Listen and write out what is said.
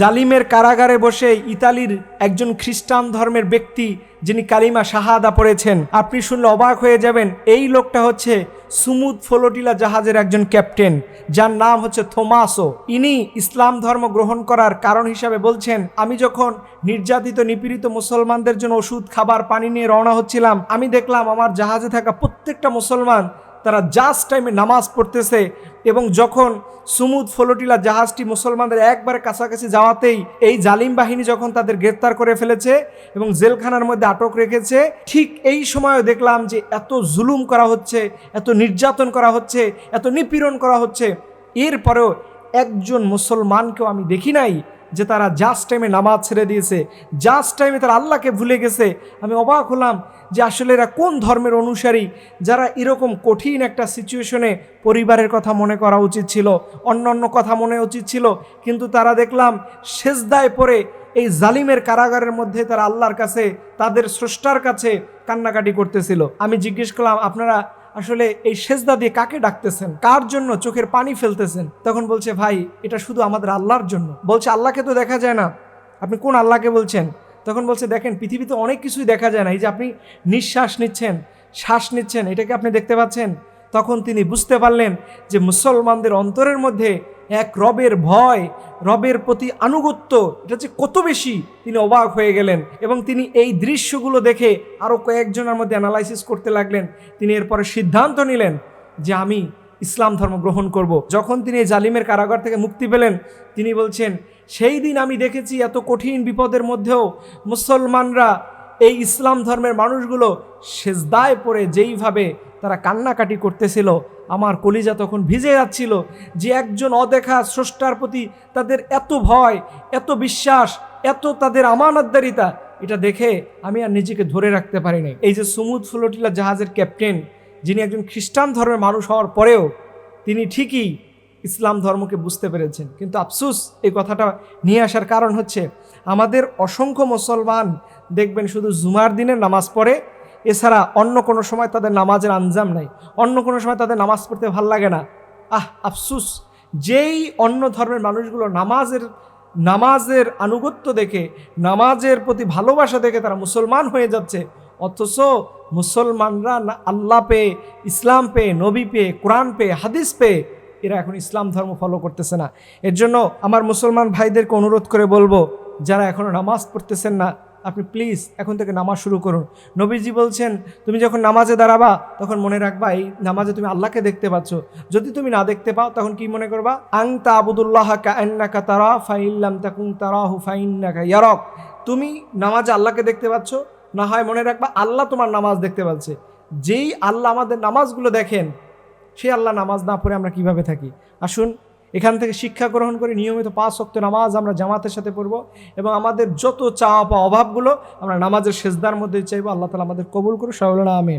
জালিমের কারাগারে বসে ইতালির একজন খ্রিস্টান ধর্মের ব্যক্তি যিনি কালিমা শাহাদা পড়েছেন। আপনি শুনলে অবাক হয়ে যাবেন, এই লোকটা হচ্ছে সুমুদ ফ্লোটিলা জাহাজের একজন ক্যাপ্টেন, যার নাম হচ্ছে থোমাসো। ইনি ইসলাম ধর্ম গ্রহণ করার কারণ হিসাবে বলছেন, আমি যখন নির্যাতিত, নিপীড়িত মুসলমানদের জন্য ওষুধ, খাবার, পানি নিয়ে রওনা হচ্ছিলাম, আমি দেখলাম আমার জাহাজে থাকা প্রত্যেকটা মুসলমান তারা জাস্ট টাইমে নামাজ পড়তেছে এবং যখন সুমুদ ফলোটিলা জাহাজটি মুসলমানদের একবারে কাছাকাছি যাওয়াতেই এই জালিম বাহিনী যখন তাদের গ্রেপ্তার করে ফেলেছে এবং জেলখানার মধ্যে আটক রেখেছে, ঠিক এই সময়ও দেখলাম যে এত জুলুম করা হচ্ছে, এত নির্যাতন করা হচ্ছে, এত নিপীড়ন করা হচ্ছে। এরপরেও একজন মুসলমানকেও আমি দেখি নাই। যে তারা জাস্ট টাইমে নামাজ ছেড়ে দিয়েছে। জাস্ট টাইমে তারা আল্লাহকে ভুলে গেছে। আমি অবাক হলাম যে আসলে এরা কোন ধর্মের অনুসারী যারা এরকম কঠিন একটা সিচুয়েশনে পরিবারের কথা মনে করা উচিত ছিল অন্য অন্য কথা মনে উচিত ছিল, কিন্তু তারা দেখলাম সেজদায় পরে এই জালিমের কারাগারের মধ্যে তারা আল্লাহর কাছে, তাদের স্রষ্টার কাছে কান্নাকাটি করতেছিল। আমি জিজ্ঞেস করলাম, আপনারা আসলে এই সেজদা দিয়ে কাকে ডাকতেছেন? কার জন্য চোখের পানি ফেলতেছেন? তখন বলছে, ভাই, এটা শুধু আমাদের আল্লাহর জন্য। বলছে, আল্লাহকে তো দেখা যায় না। আপনি কোন আল্লাহকে বলছেন? তখন বলছে, দেখেন, পৃথিবীতে অনেক কিছুই দেখা যায় না। এই যে আপনি নিঃশ্বাস নিচ্ছেন, শ্বাস নিচ্ছেন এটাকে আপনি দেখতে পাচ্ছেন? তখন তিনি বুঝতে পারলেন যে মুসলমানদের অন্তরের মধ্যে এক রবের ভয়, রবের প্রতি আনুগত্য, এটা যে কত বেশি তিনি অবাক হয়ে গেলেন এবং তিনি এই দৃশ্যগুলো দেখে আরও কয়েকজনের মধ্যে অ্যানালাইসিস করতে লাগলেন তিনি এরপরে সিদ্ধান্ত নিলেন যে আমি ইসলাম ধর্ম গ্রহণ করব। যখন তিনি জালিমের কারাগার থেকে মুক্তি পেলেন, তিনি বলছেন, সেই দিন আমি দেখেছি এত কঠিন বিপদের মধ্যেও মুসলমানরা এই ইসলাম ধর্মের মানুষগুলো সেজদায় পড়ে, যেইভাবে তারা কান্নাকাটি করতেছিল, আমার কলিজা তখন ভিজে যাচ্ছিল যে একজন অদেখা স্রষ্টার প্রতি তাদের এত ভয়, এত বিশ্বাস, এত তাদের আমানতদারিতা, এটা দেখে আমি আর নিজেকে ধরে রাখতে পারিনি। এই যে সুমুদ ফ্লোটিলা জাহাজের ক্যাপ্টেন, যিনি একজন খ্রিস্টান ধর্মের মানুষ হওয়ার পরেও তিনি ঠিকই ইসলাম ধর্মকে বুঝতে পেরেছেন। কিন্তু আফসুস এই কথাটা নিয়ে আসার কারণ হচ্ছে, আমাদের অসংখ্য মুসলমান দেখবেন শুধু জুমার দিনে নামাজ পড়ে, এছাড়া অন্য কোনো সময় তাদের নামাজের আঞ্জাম নাই। অন্য কোনো সময় তাদের নামাজ পড়তে ভালো লাগে না। আহ, আফসুস। যেই অন্য ধর্মের মানুষগুলো নামাজের নামাজের আনুগত্য দেখে, নামাজের প্রতি ভালোবাসা দেখে তারা মুসলমান হয়ে যাচ্ছে, অথচ মুসলমানরা আল্লাহ পেয়ে, ইসলাম পেয়ে, নবী পেয়ে, কোরআন পেয়ে, হাদিস পেয়ে, এরা এখন ইসলাম ধর্ম ফলো করতেছে না। এর জন্য আমার মুসলমান ভাইদেরকে অনুরোধ করে বলব, যারা এখনও নামাজ পড়তেছেন না আপনি প্লিজ এখন থেকে নামাজ শুরু করুন। নবীজি বলছেন, তুমি যখন নামাজে দাঁড়াবা, তখন মনে রাখবা এই নামাজে তুমি আল্লাহকে দেখতে পাচ্ছ। যদি তুমি না দেখতে পাও, তখন কি মনে করবা? আং তা আবুদুল্লাহ কান্নাকা তারা, ফাইল্লাম তাকুং তারা তারাহু ফাইন্নাকা ইয়ারক। তুমি নামাজে আল্লাহকে দেখতে পাচ্ছ, না হয় মনে রাখবা আল্লাহ তোমার নামাজ দেখতে পাচ্ছে। যেই আল্লাহ আমাদের নামাজগুলো দেখেন, সেই আল্লাহ নামাজ না পড়ে আমরা কীভাবে থাকি? আসুন এখান থেকে শিক্ষা গ্রহণ করে, নিয়মিত পাঁচ শক্ত নামাজ আমরা জামাতের সাথে পড়ব এবং আমাদের যত চাওয়া পাওয়া অভাবগুলো আমরা নামাজের সেজদার মধ্যে চাইব। আল্লাহ তালা আমাদের কবুল করুন সবাই আমিন।